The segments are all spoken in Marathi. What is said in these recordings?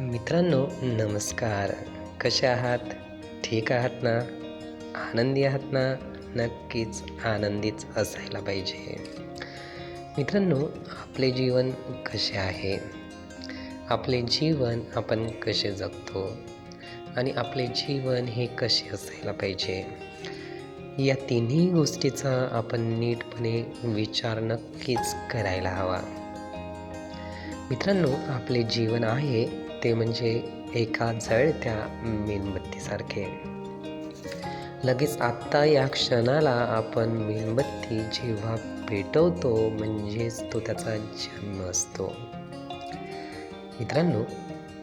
मित्रांनो नमस्कार. कसे आहात? ठीक आहात ना? आनंदी आहात ना? नक्कीच आनंदीच असायला पाहिजे. मित्रांनो आपले जीवन कसे आहे? आपले जीवन आपण कसे जगतो? आणि आपले जीवन हे कसे असायला पाहिजे? या तिन्ही गोष्टीचा आपण नीटपणे विचार नक्कीच करायला हवा. मित्रांनो आपले जीवन आहे ते म्हणजे एका जळत्या मेणबत्तीसारखे. लगेच आत्ता या क्षणाला आपण मेणबत्ती जेव्हा पेटवतो म्हणजेच तो त्याचा जन्म असतो. मित्रांनो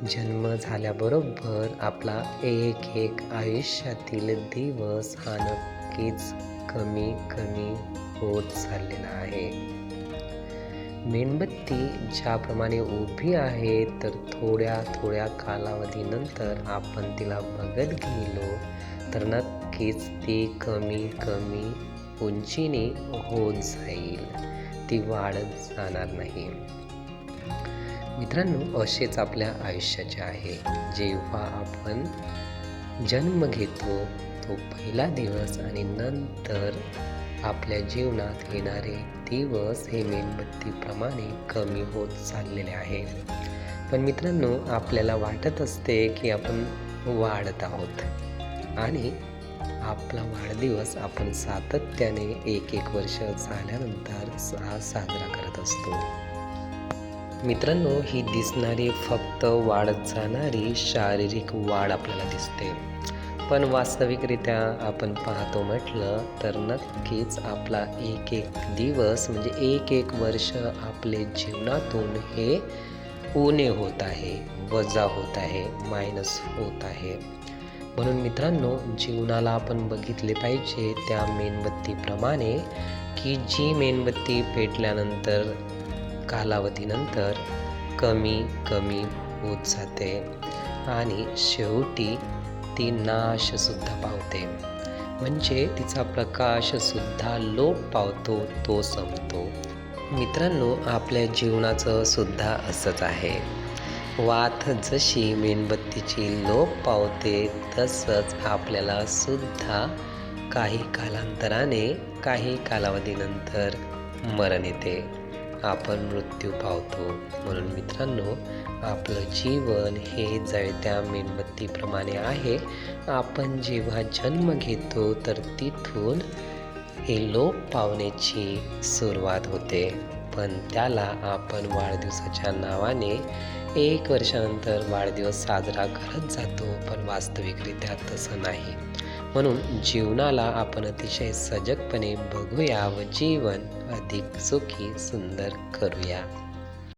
जन्म झाल्याबरोबर आपला एक एक आयुष्यातील दिवस हा नक्कीच कमी कमी होत चाललेला आहे. मेणबत्ती ज्याप्रमाणे उभी आहे तर थोड्या थोड्या कालावधीनंतर आपण तिला बघत गेलो तर नक्कीच ती कमी कमी उंचीने होत जाईल. ती वाढत जाणार नाही. मित्रांनो असेच आपल्या आयुष्याचे आहे. जेव्हा आपण जन्म घेतो तो पहिला दिवस आणि नंतर आपल्या जीवनात येणारे दिवस हे मेणबत्तीप्रमाणे कमी होत चाललेले आहे पण मित्रांनो आपल्याला वाटत असते की आपण वाढत आहोत. आणि आपला वाढदिवस आपण सातत्याने एक एक वर्ष झाल्यानंतर सा साजरा करत असतो. मित्रांनो ही दिसणारी फक्त वाढत जाणारी शारीरिक वाढ आपल्याला दिसते. पण वास्तविकरित्या आपण पाहतो म्हटलं तर नक्कीच आपला एक एक दिवस म्हणजे एक एक वर्ष आपले जीवनातून हे उणे होत आहे वजा होत आहे मायनस होत आहे. म्हणून मित्रांनो जीवनाला आपण बघितले पाहिजे त्या मेणबत्तीप्रमाणे की जी मेणबत्ती पेटल्यानंतर कालावधीनंतर कमी कमी होत जाते. आणि शेवटी ती नाशसुद्धा पावते. म्हणजे तिचा प्रकाशसुद्धा लोप पावतो तो संपतो. मित्रांनो आपल्या जीवनाचं सुद्धा असंच आहे. वात जशी मेणबत्तीची लोप पावते तसंच आपल्याला सुद्धा काही कालांतराने काही कालावधीनंतर मरण येते. आपण मृत्यू पावतो. म्हणून मित्रांनो आपलं जीवन हे जळत्या मेणबत्तीप्रमाणे आहे. आपण जेव्हा जन्म घेतो तर तिथून हे लोप पावण्याची सुरुवात होते. पण त्याला आपण वाढदिवसाच्या नावाने एक वर्षानंतर वाढदिवस साजरा करत जातो पण वास्तविकरित्या तसं नाही. म्हणून जीवनाला आपण अतिशय सजगपणे बघूया व जीवन अधिक सुखी सुंदर करूया.